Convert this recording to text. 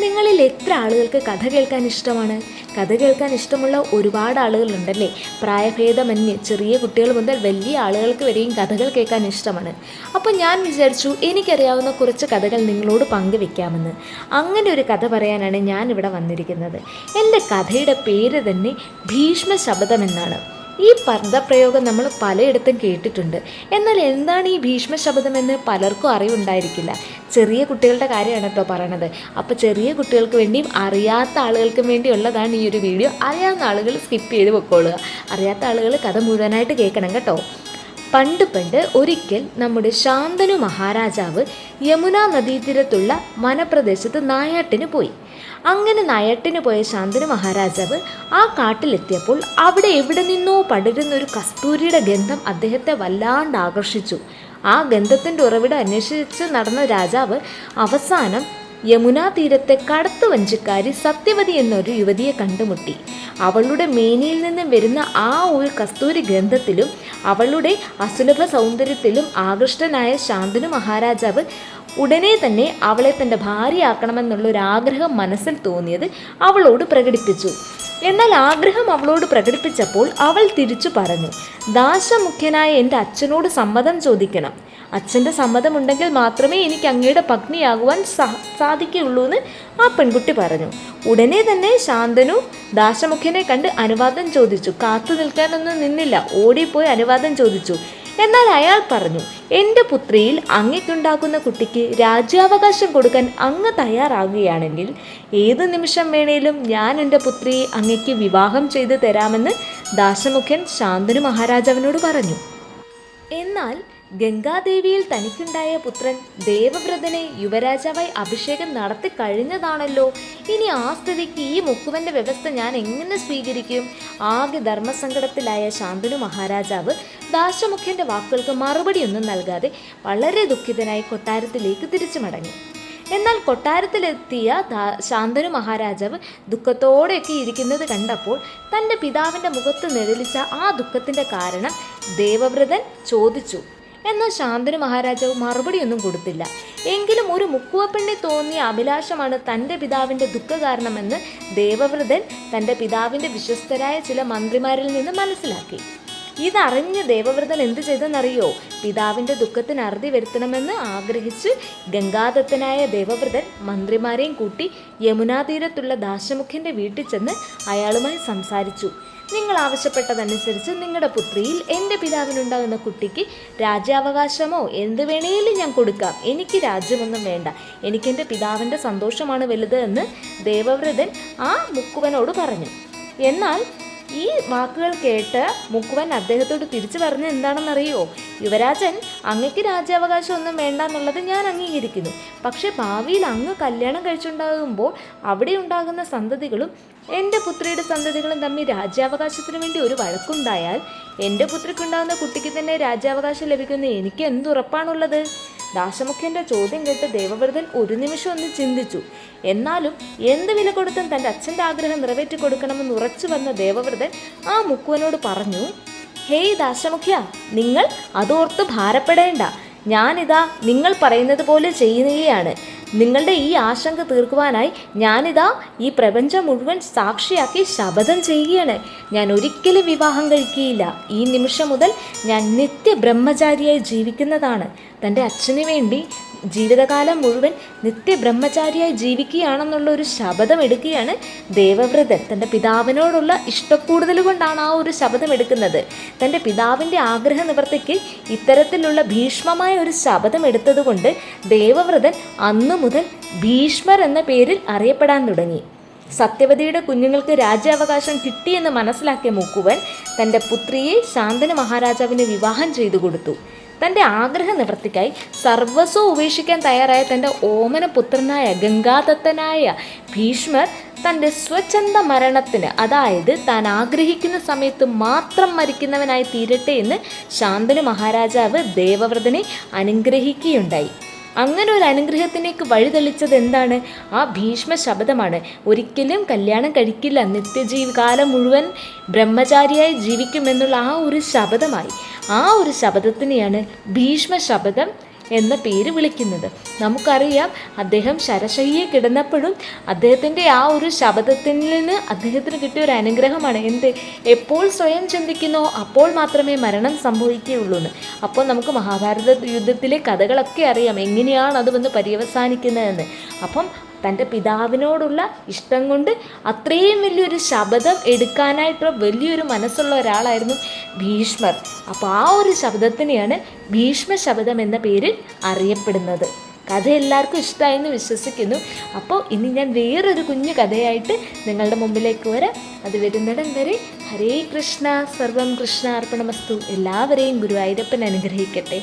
നിങ്ങളിൽ എത്ര ആളുകൾക്ക് കഥ കേൾക്കാൻ ഇഷ്ടമാണ്? കഥ കേൾക്കാൻ ഇഷ്ടമുള്ള ഒരുപാട് ആളുകളുണ്ടല്ലേ? പ്രായഭേദമന്യേ ചെറിയ കുട്ടികൾ മുതൽ വലിയ ആളുകൾക്ക് വരെയും കഥകൾ കേൾക്കാൻ ഇഷ്ടമാണ്. അപ്പോൾ ഞാൻ വിചാരിച്ചു എനിക്കറിയാവുന്ന കുറച്ച് കഥകൾ നിങ്ങളോട് പങ്കുവെക്കാമെന്ന്. അങ്ങനെ ഒരു കഥ പറയാനാണ് ഞാൻ ഇവിടെ വന്നിരിക്കുന്നത്. എന്റെ കഥയുടെ പേര് തന്നെ ഭീഷ്മ ശബദം എന്നാണ് ഈ പദപ്രയോഗം നമ്മൾ പലയിടത്തും കേട്ടിട്ടുണ്ട്. എന്നാൽ എന്താണ് ഈ ഭീഷ്മ ശബ്ദം എന്ന് പലർക്കും അറിവുണ്ടായിരിക്കില്ല. ചെറിയ കുട്ടികളുടെ കാര്യമാണ് കേട്ടോ പറയണത്. അപ്പോൾ ചെറിയ കുട്ടികൾക്ക് വേണ്ടിയും അറിയാത്ത ആളുകൾക്കും വേണ്ടിയുള്ളതാണ് ഈ ഒരു വീഡിയോ. അറിയാവുന്ന ആളുകൾ സ്കിപ്പ് ചെയ്ത് പൊക്കോളുക. അറിയാത്ത ആളുകൾ കഥ മുഴുവനായിട്ട് കേൾക്കണം കേട്ടോ. പണ്ട് പണ്ട് ഒരിക്കൽ നമ്മുടെ ശാന്തനു മഹാരാജാവ് യമുന നദീതീരത്തുള്ള വനപ്രദേശത്ത് നായാട്ടിന് പോയി. അങ്ങനെ നയട്ടിന് പോയ ശാന്തനു മഹാരാജാവ് ആ കാട്ടിലെത്തിയപ്പോൾ അവിടെ എവിടെ നിന്നോ പടരുന്ന ഒരു കസ്തൂരിയുടെ ഗന്ധം അദ്ദേഹത്തെ വല്ലാണ്ട് ആകർഷിച്ചു. ആ ഗന്ധത്തിന്റെ ഉറവിടം അന്വേഷിച്ച് നടന്ന രാജാവ് അവസാനം യമുനാ തീരത്തെ കടത്തു വഞ്ചിക്കാരി സത്യവതി എന്നൊരു യുവതിയെ കണ്ടുമുട്ടി. അവളുടെ മേനിയിൽ നിന്നും വരുന്ന ആ ഒരു കസ്തൂരി ഗന്ധത്തിലും അവളുടെ അസുലഭ സൗന്ദര്യത്തിലും ആകൃഷ്ടനായ ശാന്തനു മഹാരാജാവ് ഉടനെ തന്നെ അവളെ തന്റെ ഭാര്യയാക്കണമെന്നുള്ള ഒരു ആഗ്രഹം മനസ്സിൽ തോന്നിയത് അവളോട് പ്രകടിപ്പിച്ചു. എന്നാൽ ആഗ്രഹം അവളോട് പ്രകടിപ്പിച്ചപ്പോൾ അവൾ തിരിച്ചു പറഞ്ഞു ദാശമുഖ്യനായ എന്റെ അച്ഛനോട് സമ്മതം ചോദിക്കണം. അച്ഛന്റെ സമ്മതമുണ്ടെങ്കിൽ മാത്രമേ എനിക്ക് അങ്ങയുടെ പത്നിയാകുവാൻ സാധിക്കുകയുള്ളൂ എന്ന് ആ പെൺകുട്ടി പറഞ്ഞു. ഉടനെ തന്നെ ശാന്തനു ദാശമുഖ്യനെ കണ്ട് അനുവാദം ചോദിച്ചു. കാത്തു നിൽക്കാനൊന്നും നിന്നില്ല. ഓടിപ്പോയി അനുവാദം ചോദിച്ചു. എന്നാൽ അയാൾ പറഞ്ഞു എന്റെ പുത്രിയിൽ അങ്ങയ്ക്കുണ്ടാക്കുന്ന കുട്ടിക്ക് രാജ്യാവകാശം കൊടുക്കാൻ അങ്ങ് തയ്യാറാകുകയാണെങ്കിൽ ഏത് നിമിഷം വേണേലും ഞാൻ എന്റെ പുത്രിയെ അങ്ങയ്ക്ക് വിവാഹം ചെയ്തു തരാമെന്ന് ദാശമുഖൻ ശാന്തനു മഹാരാജാവിനോട് പറഞ്ഞു. എന്നാൽ ഗംഗാദേവിയിൽ തനിക്കുണ്ടായ പുത്രൻ ദേവവ്രതനെ യുവരാജാവായി അഭിഷേകം നടത്തി കഴിഞ്ഞതാണല്ലോ. ഇനി ആ സ്ഥിതിക്ക് ഈ മുക്കുവന്റെ വ്യവസ്ഥ ഞാൻ എങ്ങനെ സ്വീകരിക്കും? ആകെ ധർമ്മസങ്കടത്തിലായ ശാന്തനു മഹാരാജാവ് ദാശമുഖ്യന്റെ വാക്കുകൾക്ക് മറുപടിയൊന്നും നൽകാതെ വളരെ ദുഃഖിതനായി കൊട്ടാരത്തിലേക്ക് തിരിച്ചു മടങ്ങി. എന്നാൽ കൊട്ടാരത്തിലെത്തിയ ശാന്തനു മഹാരാജാവ് ദുഃഖത്തോടെയൊക്കെ ഇരിക്കുന്നത് കണ്ടപ്പോൾ തന്റെ പിതാവിന്റെ മുഖത്ത് നിഴലിച്ച ആ ദുഃഖത്തിന്റെ കാരണം ദേവവ്രതൻ ചോദിച്ചു. എന്നാൽ ശാന്തനു മഹാരാജാവ് മറുപടിയൊന്നും കൊടുത്തില്ല. എങ്കിലും ഒരു മുക്കുവപ്പെണ്ണി തോന്നിയ അഭിലാഷമാണ് തന്റെ പിതാവിന്റെ ദുഃഖ കാരണമെന്ന് ദേവവ്രതൻ തന്റെ പിതാവിന്റെ വിശ്വസ്തരായ ചില മന്ത്രിമാരിൽ നിന്ന് മനസ്സിലാക്കി. ഇതറിഞ്ഞ് ദേവവ്രതൻ എന്ത് ചെയ്തെന്നറിയോ? പിതാവിന്റെ ദുഃഖത്തിന് അറുതി വരുത്തണമെന്ന് ആഗ്രഹിച്ച് ഗംഗാദത്തനായ ദേവവ്രതൻ മന്ത്രിമാരെയും കൂട്ടി യമുനാ തീരത്തുള്ള ദാശമുഖ്യന്റെ വീട്ടിൽ ചെന്ന് അയാളുമായി സംസാരിച്ചു. നിങ്ങൾ ആവശ്യപ്പെട്ടതനുസരിച്ച് നിങ്ങളുടെ പുത്രിയിൽ എന്റെ പിതാവിനുണ്ടാകുന്ന കുട്ടിക്ക് രാജ്യാവകാശമോ? എന്ത് വേണേലും ഞാൻ കൊടുക്കാം. എനിക്ക് രാജ്യമൊന്നും വേണ്ട. എനിക്കെന്റെ പിതാവിന്റെ സന്തോഷമാണ് വലുത് എന്ന് ദേവവ്രതൻ ആ മുക്കുവനോട് പറഞ്ഞു. എന്നാൽ ഈ വാക്കുകൾ കേട്ട് മുക്കുവൻ അദ്ദേഹത്തോട് തിരിച്ചു പറഞ്ഞത് എന്താണെന്നറിയോ? യുവരാജൻ അങ്ങക്ക് രാജ്യാവകാശം ഒന്നും വേണ്ട എന്നുള്ളത് ഞാൻ അംഗീകരിക്കുന്നു. പക്ഷേ ഭാവിയിൽ അങ്ങ് കല്യാണം കഴിച്ചുണ്ടാകുമ്പോൾ അവിടെ ഉണ്ടാകുന്ന സന്തതികളും എന്റെ പുത്രിയുടെ സന്തതികളും തമ്മിൽ രാജ്യാവകാശത്തിന് വേണ്ടി ഒരു വഴക്കുണ്ടായാൽ എന്റെ പുത്രിക്കുണ്ടാകുന്ന കുട്ടിക്ക് തന്നെ രാജ്യാവകാശം ലഭിക്കുന്ന എനിക്ക് എന്തുറപ്പാണുള്ളത്? ദാശമുഖ്യന്റെ ചോദ്യം കേട്ട് ദേവവ്രതൻ ഒരു നിമിഷം ഒന്ന് ചിന്തിച്ചു. എന്നാലും എന്ത് വില കൊടുത്തും തന്റെ അച്ഛന്റെ ആഗ്രഹം നിറവേറ്റി കൊടുക്കണമെന്ന് ഉറച്ചു വന്ന ദേവവ്രതൻ ആ മുക്കുവനോട് പറഞ്ഞു ഹേയ് ദാശമുഖ്യ നിങ്ങൾ അതോർത്ത് ഭാരപ്പെടേണ്ട. ഞാനിതാ നിങ്ങൾ പറയുന്നത് പോലെ ചെയ്യുകയാണ്. നിങ്ങളുടെ ഈ ആശങ്ക തീർക്കുവാനായി ഞാനിതാ ഈ പ്രപഞ്ചം മുഴുവൻ സാക്ഷിയാക്കി ശപഥം ചെയ്യുകയാണ്. ഞാൻ ഒരിക്കലും വിവാഹം കഴിക്കുകയില്ല. ഈ നിമിഷം മുതൽ ഞാൻ നിത്യ ബ്രഹ്മചാരിയായി ജീവിക്കുന്നതാണ്. തന്റെ അച്ഛന് വേണ്ടി ജീവിതകാലം മുഴുവൻ നിത്യബ്രഹ്മചാരിയായി ജീവിക്കുകയാണെന്നുള്ള ഒരു ശപഥം എടുക്കുകയാണ് ദേവവ്രതൻ. തന്റെ പിതാവിനോടുള്ള ഇഷ്ടക്കൂടുതൽ കൊണ്ടാണ് ആ ഒരു ശപഥം എടുക്കുന്നത് തന്റെ പിതാവിന്റെ ആഗ്രഹ നിവർത്തിക്ക് ഇത്തരത്തിലുള്ള ഭീഷ്മമായ ഒരു ശപഥം എടുത്തതുകൊണ്ട് ദേവവ്രതൻ അന്നു മുതൽ ഭീഷ്മർ എന്ന പേരിൽ അറിയപ്പെടാൻ തുടങ്ങി. സത്യവതിയുടെ കുഞ്ഞുങ്ങൾക്ക് രാജ്യാവകാശം കിട്ടിയെന്ന് മനസ്സിലാക്കിയ മുക്കുവൻ തന്റെ പുത്രിയെ ശാന്തന മഹാരാജാവിന് വിവാഹം ചെയ്തു കൊടുത്തു. തന്റെ ആഗ്രഹ നിവൃത്തിക്കായി സർവസ്വം ഉപേക്ഷിക്കാൻ തയ്യാറായ തന്റെ ഓമന പുത്രനായ ഗംഗാദത്തനായ ഭീഷ്മർ തന്റെ സ്വച്ഛന്ത മരണത്തിന് അതായത് താൻ ആഗ്രഹിക്കുന്ന സമയത്ത് മാത്രം മരിക്കുന്നവനായി തീരട്ടെ എന്ന് ശാന്തനു മഹാരാജാവ് ദേവവ്രതനെ അനുഗ്രഹിക്കുകയുണ്ടായി. അങ്ങനെ ഒരു അനുഗ്രഹത്തിലേക്ക് വഴിതെളിച്ചത് എന്താണ്? ആ ഭീഷ്മ ശബ്ദമാണ് ഒരിക്കലും കല്യാണം കഴിക്കില്ല. നിത്യജീവികാലം മുഴുവൻ ബ്രഹ്മചാരിയായി ജീവിക്കുമെന്നുള്ള ആ ഒരു ശബ്ദമായി ആ ഒരു ശബ്ദത്തിനെയാണ് ഭീഷ്മ ശബ്ദം എന്ന പേര് വിളിക്കുന്നത്. നമുക്കറിയാം അദ്ദേഹം ശരശയ്യെ കിടന്നപ്പോഴും അദ്ദേഹത്തിന്റെ ആ ഒരു ശബ്ദത്തിൽ നിന്ന് അദ്ദേഹത്തിന് കിട്ടിയ ഒരു അനുഗ്രഹമാണ്. എന്ത്? എപ്പോൾ സ്വയം ചിന്തിക്കുന്നോ അപ്പോൾ മാത്രമേ മരണം സംഭവിക്കുകയുള്ളൂ അപ്പോൾ നമുക്ക് മഹാഭാരത യുദ്ധത്തിലെ കഥകളൊക്കെ അറിയാം. എങ്ങനെയാണ് അത് വന്ന് പര്യവസാനിക്കുന്നതെന്ന്. അപ്പം തന്റെ പിതാവിനോടുള്ള ഇഷ്ടം കൊണ്ട് അത്രയും വലിയൊരു ശബ്ദം എടുക്കാനായിട്ടുള്ള വലിയൊരു മനസ്സുള്ള ഒരാളായിരുന്നു ഭീഷ്മർ. അപ്പോൾ ആ ഒരു ശബ്ദത്തിനെയാണ് ഭീഷ്മ ശബ്ദം എന്ന പേരിൽ അറിയപ്പെടുന്നത്. കഥ എല്ലാവർക്കും ഇഷ്ടമായെന്ന് വിശ്വസിക്കുന്നു. അപ്പോൾ ഇനി ഞാൻ വേറൊരു കുഞ്ഞു കഥയായിട്ട് നിങ്ങളുടെ മുമ്പിലേക്ക് വരാം. അത് വരുന്നിടം വരെ ഹരേ കൃഷ്ണ സർവം കൃഷ്ണ അർപ്പണമസ്തു എല്ലാവരെയും ഗുരുവായൂരപ്പൻ അനുഗ്രഹിക്കട്ടെ.